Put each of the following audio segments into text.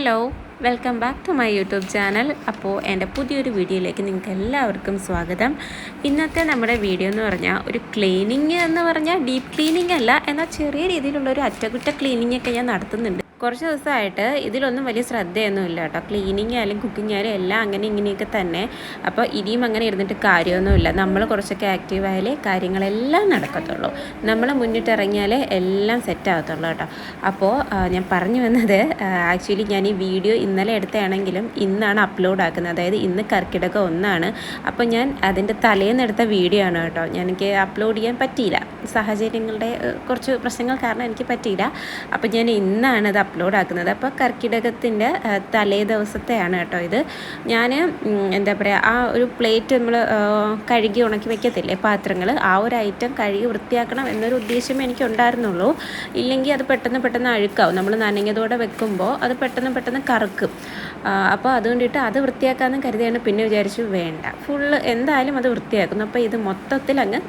Hello welcome back to my YouTube channel. അപ്പോൾ എന്റെ പുതിയൊരു വീഡിയോയിലേക്ക് നിങ്ങൾക്ക് എല്ലാവർക്കും സ്വാഗതം. ഇന്നത്തെ നമ്മുടെ വീഡിയോ എന്ന് പറഞ്ഞാൽ ഒരു ക്ലീനിങ് എന്ന് പറഞ്ഞാൽ ഡീപ്പ് ക്ലീനിങ് അല്ല എന്നാൽ ചെറിയ രീതിയിലുള്ള ഒരു അറ്റകുറ്റ ക്ലീനിങ് ഒക്കെ ഞാൻ നടത്തുന്നുണ്ട്. കുറച്ച് ദിവസമായിട്ട് ഇതിലൊന്നും വലിയ ശ്രദ്ധയൊന്നും ഇല്ല കേട്ടോ. ക്ലീനിങ് ആയാലും കുക്കിംഗ് ആയാലും എല്ലാം അങ്ങനെ ഇങ്ങനെയൊക്കെ തന്നെ. അപ്പോൾ ഇനിയും അങ്ങനെ ഇരുന്നിട്ട് കാര്യമൊന്നുമില്ല നമ്മൾ കുറച്ചൊക്കെ ആക്റ്റീവ് ആയാലേ കാര്യങ്ങളെല്ലാം നടക്കത്തുള്ളൂ. നമ്മൾ മുന്നിട്ടിറങ്ങിയാലേ എല്ലാം സെറ്റ് ആകത്തുള്ളൂ കേട്ടോ. അപ്പോൾ ഞാൻ പറഞ്ഞു വന്നത് ആക്ച്വലി ഞാൻ ഈ വീഡിയോ ഇന്നലെ എടുത്തതാണെങ്കിലും ഇന്നാണ് അപ്ലോഡ് ആക്കുന്നത്. അതായത് ഇന്ന് കർക്കിടക ഒന്നാണ്. അപ്പോൾ ഞാൻ അതിന്റെ തലേന്ന് എടുത്ത വീഡിയോ ആണ് കേട്ടോ. ഞാൻ എനിക്ക് അപ്ലോഡ് ചെയ്യാൻ പറ്റിയില്ല. സാഹചര്യങ്ങളുടെ കുറച്ച് പ്രശ്നങ്ങൾ കാരണം എനിക്ക് പറ്റിയില്ല. അപ്പോൾ ഞാൻ ഇന്നാണ് ഇത് അപ്ലോഡ് ആക്കുന്നത് അപ്പോൾ കർക്കിടകത്തിന്റെ തലേ ദിവസത്തെയാണ് കേട്ടോ ഇത്. ഞാൻ എന്താ പറയുക ആ ഒരു പ്ലേറ്റ് നമ്മൾ കഴുകി ഉണക്കി വയ്ക്കത്തില്ലേ പാത്രങ്ങൾ ആ ഒരു ഐറ്റം കഴുകി വൃത്തിയാക്കണം എന്നൊരു ഉദ്ദേശമേ എനിക്ക് ഉണ്ടായിരുന്നുള്ളൂ ഇല്ലെങ്കിൽ അത് പെട്ടെന്ന് പെട്ടെന്ന് അഴുക്കാവും. നമ്മൾ നനഞ്ഞതോടെ വെക്കുമ്പോൾ അത് പെട്ടെന്ന് പെട്ടെന്ന് കറക്കും. അപ്പോൾ അതുകൊണ്ടിട്ട് അത് വൃത്തിയാക്കാമെന്ന് കരുതിയാണ്. പിന്നെ വിചാരിച്ചു വേണ്ട. ഫുള്ള് എന്തായാലും അത് വൃത്തിയാക്കുന്നു. അപ്പോൾ ഇത് മൊത്തത്തിൽ അങ്ങ്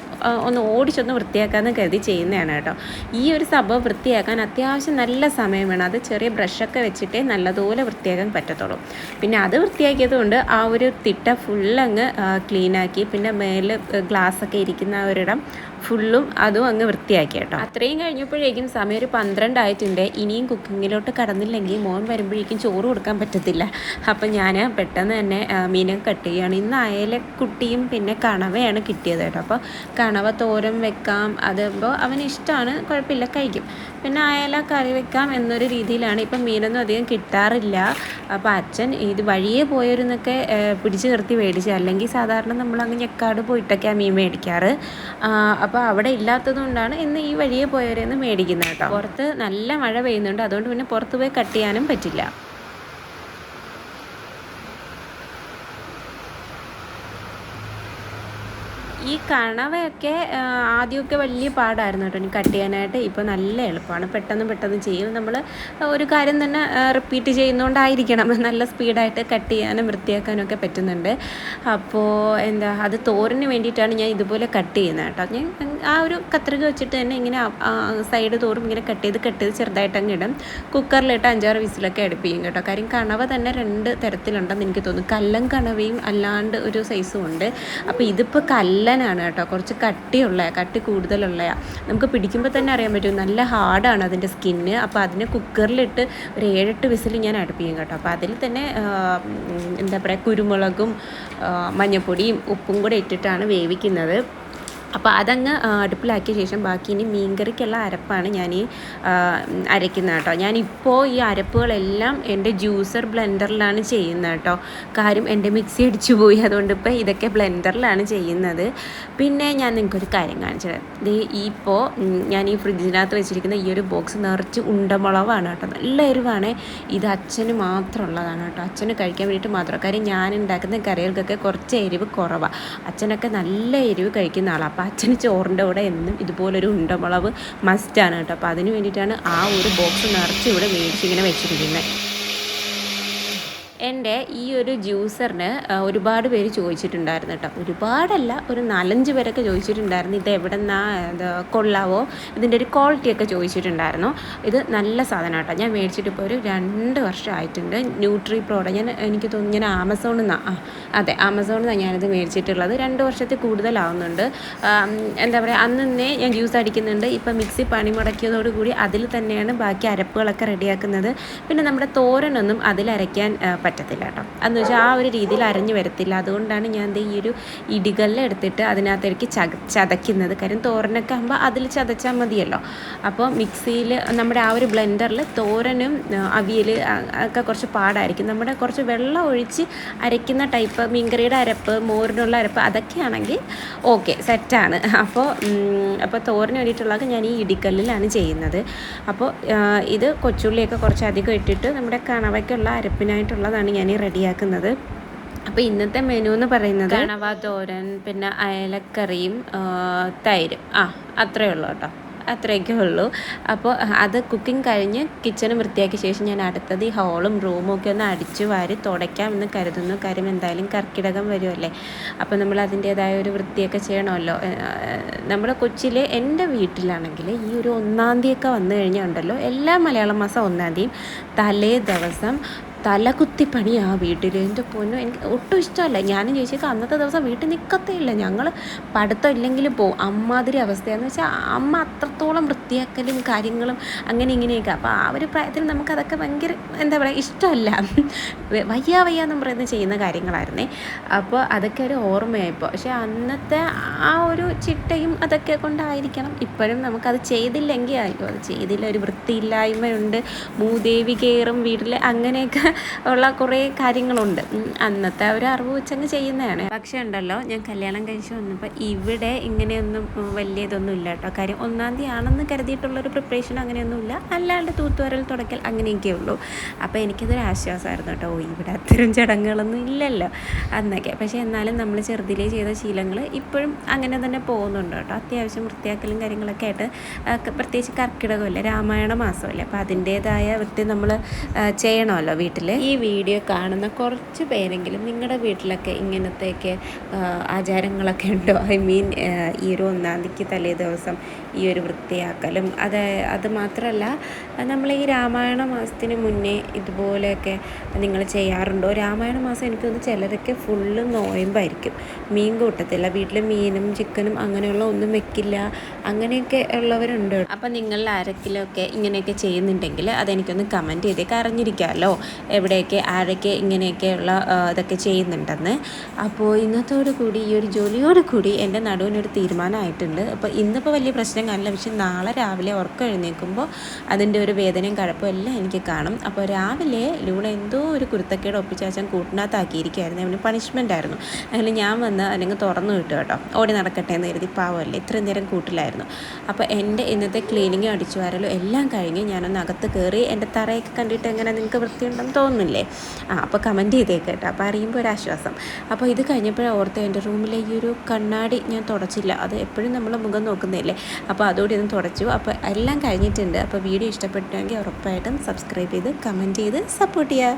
ഒന്ന് ഓടിച്ചൊന്ന് വൃത്തിയാക്കാമെന്ന് കരുതി ചെയ്യുന്നതാണ് കേട്ടോ. ഈ ഒരു സംഭവം വൃത്തിയാക്കാൻ അത്യാവശ്യം നല്ല സമയം വേണം. അത് ചെറിയ ബ്രഷൊക്കെ വെച്ചിട്ടേ നല്ലതുപോലെ വൃത്തിയാക്കാൻ പറ്റത്തുള്ളൂ. പിന്നെ അത് വൃത്തിയാക്കിയത് കൊണ്ട് ആ ഒരു തിട്ട ഫുള്ളങ്ങ് ക്ലീനാക്കി പിന്നെ മേലെ ഗ്ലാസ്സൊക്കെ ഇരിക്കുന്ന ഒരിടം ഫുള്ളും അതും അങ്ങ് വൃത്തിയാക്കി കേട്ടോ. അത്രയും കഴിഞ്ഞപ്പോഴേക്കും സമയം ഒരു പന്ത്രണ്ടായിട്ടുണ്ട്. ഇനിയും കുക്കിങ്ങിലോട്ട് കടന്നില്ലെങ്കിൽ മോൻ വരുമ്പോഴേക്കും ചോറ് കൊടുക്കാൻ പറ്റത്തില്ല. അപ്പം ഞാൻ പെട്ടെന്ന് തന്നെ മീനും കട്ട് ചെയ്യുകയാണ്. ഇന്ന് അയലക്കുട്ടിയും പിന്നെ കണവയാണ് കിട്ടിയത് കേട്ടോ. അപ്പോൾ കണവ തോരൻ വെക്കാം. അതുമ്പോൾ അവന് ഇഷ്ടമാണ് കുഴപ്പമില്ല കഴിക്കും. പിന്നെ അയല കറി വെക്കാം എന്നൊരു രീതിയിലാണ് ഇപ്പം മീനൊന്നും അധികം കിട്ടാറില്ല. അപ്പോൾ അച്ഛൻ ഇത് വഴിയെ പോയവരെന്നൊക്കെ പിടിച്ചു നിർത്തി മേടിച്ചു. അല്ലെങ്കിൽ സാധാരണ നമ്മൾ നമ്മളങ്ങ് ഞെക്കാട് പോയിട്ടൊക്കെയാണ് മീൻ മേടിക്കാറ്. അപ്പോൾ അവിടെ ഇല്ലാത്തതുകൊണ്ടാണ് ഇന്ന് ഈ വഴിയെ പോയവരെന്ന് മേടിക്കുന്നത് കേട്ടോ. പുറത്ത് നല്ല മഴ പെയ്യുന്നുണ്ട്. അതുകൊണ്ട് പിന്നെ പുറത്ത് പോയി കട്ട് ചെയ്യാനും പറ്റില്ല. ഈ കണവയൊക്കെ ആദ്യമൊക്കെ വലിയ പാടായിരുന്നു കേട്ടോ. കട്ട് ചെയ്യാനായിട്ട് ഇപ്പോൾ നല്ല എളുപ്പമാണ്. പെട്ടെന്ന് പെട്ടെന്ന് ചെയ്യും. നമ്മൾ ഒരു കാര്യം തന്നെ റിപ്പീറ്റ് ചെയ്യുന്നതുകൊണ്ടായിരിക്കണം നല്ല സ്പീഡായിട്ട് കട്ട് ചെയ്യാനും വൃത്തിയാക്കാനും ഒക്കെ പറ്റുന്നുണ്ട്. അപ്പോൾ എന്താ അത് തോരന് വേണ്ടിയിട്ടാണ് ഞാൻ ഇതുപോലെ കട്ട് ചെയ്യുന്നത് കേട്ടോ. ഞാൻ ആ ഒരു കത്രിക വെച്ചിട്ട് തന്നെ ഇങ്ങനെ സൈഡ് തോറും ഇങ്ങനെ കട്ട് ചെയ്ത് കട്ട് ചെയ്ത് ചെറുതായിട്ട് അങ്ങ് ഇടും. കുക്കറിലിട്ട് അഞ്ചാറ് വിസിലൊക്കെ അടുപ്പിക്കും കേട്ടോ. കാര്യം കണവ തന്നെ രണ്ട് തരത്തിലുണ്ടെന്ന് എനിക്ക് തോന്നുന്നു. കല്ലം കണവയും അല്ലാണ്ട് ഒരു സൈസും ഉണ്ട്. അപ്പോൾ ഇതിപ്പോൾ കല്ലനാണ് കേട്ടോ. കുറച്ച് കട്ടിയുള്ള കട്ടി കൂടുതലുള്ള. നമുക്ക് പിടിക്കുമ്പോൾ തന്നെ അറിയാൻ പറ്റും. നല്ല ഹാർഡാണ് അതിന്റെ സ്കിന്ന്. അപ്പോൾ അതിനെ കുക്കറിലിട്ട് ഒരു ഏഴെട്ട് വിസിൽ ഞാൻ അടുപ്പിക്കും കേട്ടോ. അപ്പോൾ അതിൽ തന്നെ എന്താ പറയുക കുരുമുളകും മഞ്ഞൾപ്പൊടിയും ഉപ്പും കൂടെ ഇട്ടിട്ടാണ് വേവിക്കുന്നത്. അപ്പോൾ അതങ്ങ് അടുപ്പിലാക്കിയ ശേഷം ബാക്കി ഇനി മീൻകറിക്കുള്ള അരപ്പാണ് ഞാൻ ഈ അരയ്ക്കുന്നത് കേട്ടോ. ഞാനിപ്പോൾ ഈ അരപ്പുകളെല്ലാം എന്റെ ജ്യൂസർ ബ്ലെൻഡറിലാണ് ചെയ്യുന്നത് കേട്ടോ. കാര്യം എന്റെ മിക്സി അടിച്ചു പോയി അതുകൊണ്ട് ഇപ്പോൾ ഇതൊക്കെ ബ്ലെൻഡറിലാണ് ചെയ്യുന്നത്. പിന്നെ ഞാൻ നിങ്ങൾക്കൊരു കാര്യം കാണിച്ചത് ഇത് ഇപ്പോൾ ഞാൻ ഈ ഫ്രിഡ്ജിനകത്ത് വെച്ചിരിക്കുന്ന ഈ ഒരു ബോക്സ് നിറച്ച് ഉണ്ടമുളവാണ് കേട്ടോ. നല്ല എരിവാണ്. ഇത് അച്ഛന് മാത്രമുള്ളതാണ് കേട്ടോ. അച്ഛന് കഴിക്കാൻ വേണ്ടിയിട്ട് മാത്രം. കാര്യം ഞാൻ ഉണ്ടാക്കുന്ന കറികൾക്കൊക്കെ കുറച്ച് എരിവ് കുറവാണ് അച്ഛനൊക്കെ നല്ല എരിവ് കഴിക്കുന്ന ആളാണ് അപ്പോൾ അച്ഛന് ചോറിന്റെ കൂടെ എന്നും ഇതുപോലൊരു ഉണ്ടമുളവ് മസ്റ്റാണ് കേട്ടോ. അപ്പോൾ അതിന് വേണ്ടിയിട്ടാണ് ആ ഒരു ബോക്സ് നിറച്ച് ഇവിടെ മേടിച്ച് ഇങ്ങനെ വെച്ചിരിക്കുന്നത് എന്റെ ഈ ഒരു ജ്യൂസറിന് ഒരുപാട് പേര് ചോദിച്ചിട്ടുണ്ടായിരുന്നു കേട്ടോ. ഒരുപാടല്ല ഒരു നാലഞ്ച് പേരൊക്കെ ചോദിച്ചിട്ടുണ്ടായിരുന്നു ഇത് എവിടെ നിന്നാ കൊള്ളാവോ ഇതിന്റെ ഒരു ക്വാളിറ്റിയൊക്കെ ചോദിച്ചിട്ടുണ്ടായിരുന്നു. ഇത് നല്ല സാധനം കേട്ടോ. ഞാൻ മേടിച്ചിട്ട് ഇപ്പോൾ ഒരു രണ്ട് വർഷമായിട്ടുണ്ട്. ന്യൂട്രി പ്രോഡക്റ്റ് ഞാൻ എനിക്ക് തോന്നുന്നു ഞാൻ ആമസോണിൽ നിന്നാണ് ആ അതെ ആമസോണിൽ നിന്നാണ് ഞാനിത് മേടിച്ചിട്ടുള്ളത്. രണ്ട് വർഷത്തിൽ കൂടുതലാവുന്നുണ്ട്. എന്താ പറയുക അന്ന് ഞാൻ ജ്യൂസ് അടിക്കുന്നുണ്ട്. ഇപ്പം മിക്സി പണി മുടക്കിയതോടുകൂടി അതിൽ തന്നെയാണ് ബാക്കി അരപ്പുകളൊക്കെ റെഡിയാക്കുന്നത്. പിന്നെ നമ്മുടെ തോരനൊന്നും അതിൽ അരയ്ക്കാൻ ആ, പറ്റത്തില്ല കേട്ടോ. അതെന്ന് വെച്ചാൽ ആ ഒരു രീതിയിൽ അരഞ്ഞു വരത്തില്ല. അതുകൊണ്ടാണ് ഞാൻ ഈ ഒരു ഇടികല്ല് എടുത്തിട്ട് അതിനകത്തേക്ക് ചക ചതയ്ക്കുന്നത്. കാര്യം തോരനൊക്കെ ആകുമ്പോൾ അതിൽ ചതച്ചാൽ മതിയല്ലോ. അപ്പോൾ മിക്സിയിൽ നമ്മുടെ ആ ഒരു ബ്ലെൻഡറിൽ തോരനും അവിയൽ ഒക്കെ കുറച്ച് പാടായിരിക്കും. നമ്മുടെ കുറച്ച് വെള്ളം ഒഴിച്ച് അരയ്ക്കുന്ന ടൈപ്പ് മീൻകറിയുടെ അരപ്പ് മോരിനുള്ള അരപ്പ് അതൊക്കെയാണെങ്കിൽ ഓക്കെ സെറ്റാണ്. അപ്പോൾ അപ്പോൾ തോരന് വേണ്ടിയിട്ടുള്ളത് ഞാൻ ഈ ഇടിക്കല്ലിലാണ് ചെയ്യുന്നത്. അപ്പോൾ ഇത് കൊച്ചുള്ളിയൊക്കെ കുറച്ച് അധികം ഇട്ടിട്ട് നമ്മുടെ കണവയ്ക്കുള്ള അരപ്പിനായിട്ടുള്ളതാണ് ഞാൻ ഈ റെഡിയാക്കുന്നത്. അപ്പോൾ ഇന്നത്തെ മെനു എന്ന് പറയുന്നത് കണവ തോരൻ പിന്നെ അയലക്കറിയും തൈര്. ആ അത്രയേ ഉള്ളൂ കേട്ടോ. അത്രയൊക്കെ ഉള്ളൂ. അപ്പോൾ അത് കുക്കിംഗ് കഴിഞ്ഞ് കിച്ചൺ വൃത്തിയാക്കിയ ശേഷം ഞാൻ അടുത്തത് ഈ ഹോളും റൂമും ഒക്കെ ഒന്ന് അടിച്ചു വാരി തുടയ്ക്കാമെന്ന് കരുതുന്നു. കാര്യം എന്തായാലും കർക്കിടകം വരുമല്ലേ അപ്പോൾ നമ്മൾ അതിന്റേതായ ഒരു വൃത്തിയൊക്കെ ചെയ്യണമല്ലോ. നമ്മുടെ കൊച്ചിയിൽ എന്റെ വീട്ടിലാണെങ്കിൽ ഈ ഒരു ഒന്നാം തീയതിയൊക്കെ വന്നു കഴിഞ്ഞാൽ ഉണ്ടല്ലോ. എല്ലാ മലയാള മാസം ഒന്നാം തീയതിയും തലേ ദിവസം തലകുത്തി പണി ആ വീട്ടിൽ എന്റെ പൊന്നു എനിക്ക് ഒട്ടും ഇഷ്ടമല്ല. ഞാനും ചോദിച്ചേക്കാം അന്നത്തെ ദിവസം വീട്ടിൽ നിൽക്കത്തേ ഇല്ല ഞങ്ങൾ പഠിത്തം ഇല്ലെങ്കിലും പോവും. അമ്മാതിരി അവസ്ഥയാന്ന് വെച്ചാൽ അമ്മ അത്രത്തോളം വൃത്തിയാക്കലും കാര്യങ്ങളും അങ്ങനെ ഇങ്ങനെയൊക്കെ. അപ്പോൾ ആ ഒരു പ്രായത്തിൽ നമുക്കതൊക്കെ ഭയങ്കര എന്താ പറയുക ഇഷ്ടമല്ല. വയ്യ വയ്യ എന്ന് പറയുന്നത് ചെയ്യുന്ന കാര്യങ്ങളായിരുന്നേ. അപ്പോൾ അതൊക്കെ ഒരു ഓർമ്മയായിപ്പോൾ പക്ഷേ അന്നത്തെ ആ ഒരു ചിട്ടയും അതൊക്കെ കൊണ്ടായിരിക്കണം. ഇപ്പോഴും നമുക്കത് ചെയ്തില്ലെങ്കിൽ അയ്യോ അത് ചെയ്തില്ല ഒരു വൃത്തിയില്ലായ്മയുണ്ട്. മൂദേവി കയറും വീട്ടിൽ അങ്ങനെയൊക്കെ ഉള്ള കുറേ കാര്യങ്ങളുണ്ട്. അന്നത്തെ ഒരു അറിവ് വെച്ചങ്ങ് ചെയ്യുന്നതാണ്. പക്ഷേ ഉണ്ടല്ലോ ഞാൻ കല്യാണം കഴിച്ച് വന്നപ്പോൾ ഇവിടെ ഇങ്ങനെയൊന്നും വലിയ ഇതൊന്നും ഇല്ല കേട്ടോ. കാര്യം ഒന്നാം തീയതി ആണെന്ന് കരുതിയിട്ടുള്ളൊരു പ്രിപ്പറേഷൻ അങ്ങനെയൊന്നുമില്ല. അല്ലാണ്ട് തൂത്തുവരൽ തുടക്കൽ അങ്ങനെയൊക്കെ ഉള്ളൂ. അപ്പോൾ എനിക്കതൊരു ആശ്വാസമായിരുന്നു കേട്ടോ. ഇവിടെ അത്തരം ചടങ്ങുകളൊന്നും ഇല്ലല്ലോ അന്നൊക്കെ. പക്ഷേ എന്നാലും നമ്മൾ ചെറുതിലേ ചെയ്ത ശീലങ്ങൾ ഇപ്പോഴും അങ്ങനെ തന്നെ പോകുന്നുണ്ട് കേട്ടോ. അത്യാവശ്യം വൃത്തിയാക്കലും കാര്യങ്ങളൊക്കെ ആയിട്ട് പ്രത്യേകിച്ച് കർക്കിടകമല്ലേ രാമായണ മാസമല്ലേ. അപ്പോൾ അതിന്റേതായ വൃത്തി നമ്മൾ ചെയ്യണമല്ലോ വീട്ടിൽ വീട്ടിൽ ഈ വീഡിയോ കാണുന്ന കുറച്ച് പേരെങ്കിലും നിങ്ങളുടെ വീട്ടിലൊക്കെ ഇങ്ങനത്തെയൊക്കെ ആചാരങ്ങളൊക്കെ ഉണ്ടോ? ഐ മീൻ ഈ ഒരു ഒന്നാം തീയതിക്ക് തലേ ദിവസം ഈ ഒരു വൃത്തിയാക്കലും. അത് അത് മാത്രമല്ല നമ്മൾ ഈ രാമായണ മാസത്തിന് മുന്നേ ഇതുപോലെയൊക്കെ നിങ്ങൾ ചെയ്യാറുണ്ടോ? രാമായണ മാസം എനിക്ക് തോന്നുന്നു ചിലരൊക്കെ ഫുള്ള് നോയമ്പായിരിക്കും. മീൻ കൂട്ടത്തില്ല. വീട്ടിൽ മീനും ചിക്കനും അങ്ങനെയുള്ള ഒന്നും വെക്കില്ല. അങ്ങനെയൊക്കെ ഉള്ളവരുണ്ട്. അപ്പം നിങ്ങളിൽ ആരൊക്കെ ഇങ്ങനെയൊക്കെ ചെയ്യുന്നുണ്ടെങ്കിൽ അതെനിക്കൊന്ന് കമന്റ് ചെയ്തേക്ക് അറിഞ്ഞിരിക്കാമല്ലോ എവിടെയൊക്കെ ആരൊക്കെ ഇങ്ങനെയൊക്കെയുള്ള ഇതൊക്കെ ചെയ്യുന്നുണ്ടെന്ന്. അപ്പോൾ ഇന്നത്തോടു കൂടി ഈ ഒരു ജോലിയോട് കൂടി എന്റെ നടുവിനൊരു തീരുമാനമായിട്ടുണ്ട്. അപ്പോൾ ഇന്നിപ്പോൾ വലിയ പ്രശ്നം കാണില്ല. പക്ഷെ നാളെ രാവിലെ ഉറക്കം എഴുന്നേൽക്കുമ്പോൾ അതിന്റെ ഒരു വേദനയും കഴപ്പും എല്ലാം എനിക്ക് കാണും. അപ്പോൾ രാവിലെ ലൂണ എന്തോ ഒരു കുരുത്തക്കേട് ഒപ്പിച്ചാച്ചാൻ കൂട്ടിനകത്താക്കിയിരിക്കുകയായിരുന്നു അവന് പണിഷ്മെന്റ് ആയിരുന്നു. അങ്ങനെ ഞാൻ വന്ന് അല്ലെങ്കിൽ തുറന്നു വിട്ടു കേട്ടോ. ഓടി നടക്കട്ടെ എന്ന് കരുതി പാവമല്ലേ ഇത്രയും നേരം കൂട്ടിലായിരുന്നു. അപ്പോൾ എന്റെ ഇന്നത്തെ ക്ലീനിങ്ങും അടിച്ചു വാരലും എല്ലാം കഴിഞ്ഞ് ഞാനൊന്ന് അകത്ത് കയറി എന്റെ തറയൊക്കെ കണ്ടിട്ട് എങ്ങനെ നിങ്ങൾക്ക് വൃത്തിയുണ്ടെന്ന് തോന്നുന്നില്ലേ ആ അപ്പോൾ കമന്റ് ചെയ്തേക്ക് കേട്ടോ. അപ്പോൾ അറിയുമ്പോൾ ഒരു ആശ്വാസം. അപ്പോൾ ഇത് കഴിഞ്ഞപ്പോഴാണ് ഓർത്ത് എന്റെ റൂമിലെ ഈ ഒരു കണ്ണാടി ഞാൻ തുടച്ചില്ല. അത് എപ്പോഴും നമ്മൾ മുഖം നോക്കുന്നതല്ലേ? അപ്പോൾ അതോടെ ഒന്ന് തുടച്ചു. അപ്പോൾ എല്ലാം കഴിഞ്ഞിട്ടുണ്ട്. അപ്പോൾ വീഡിയോ ഇഷ്ടപ്പെട്ടുവെങ്കിൽ ഉറപ്പായിട്ടും സബ്സ്ക്രൈബ് ചെയ്ത് കമന്റ് ചെയ്ത് സപ്പോർട്ട് ചെയ്യുക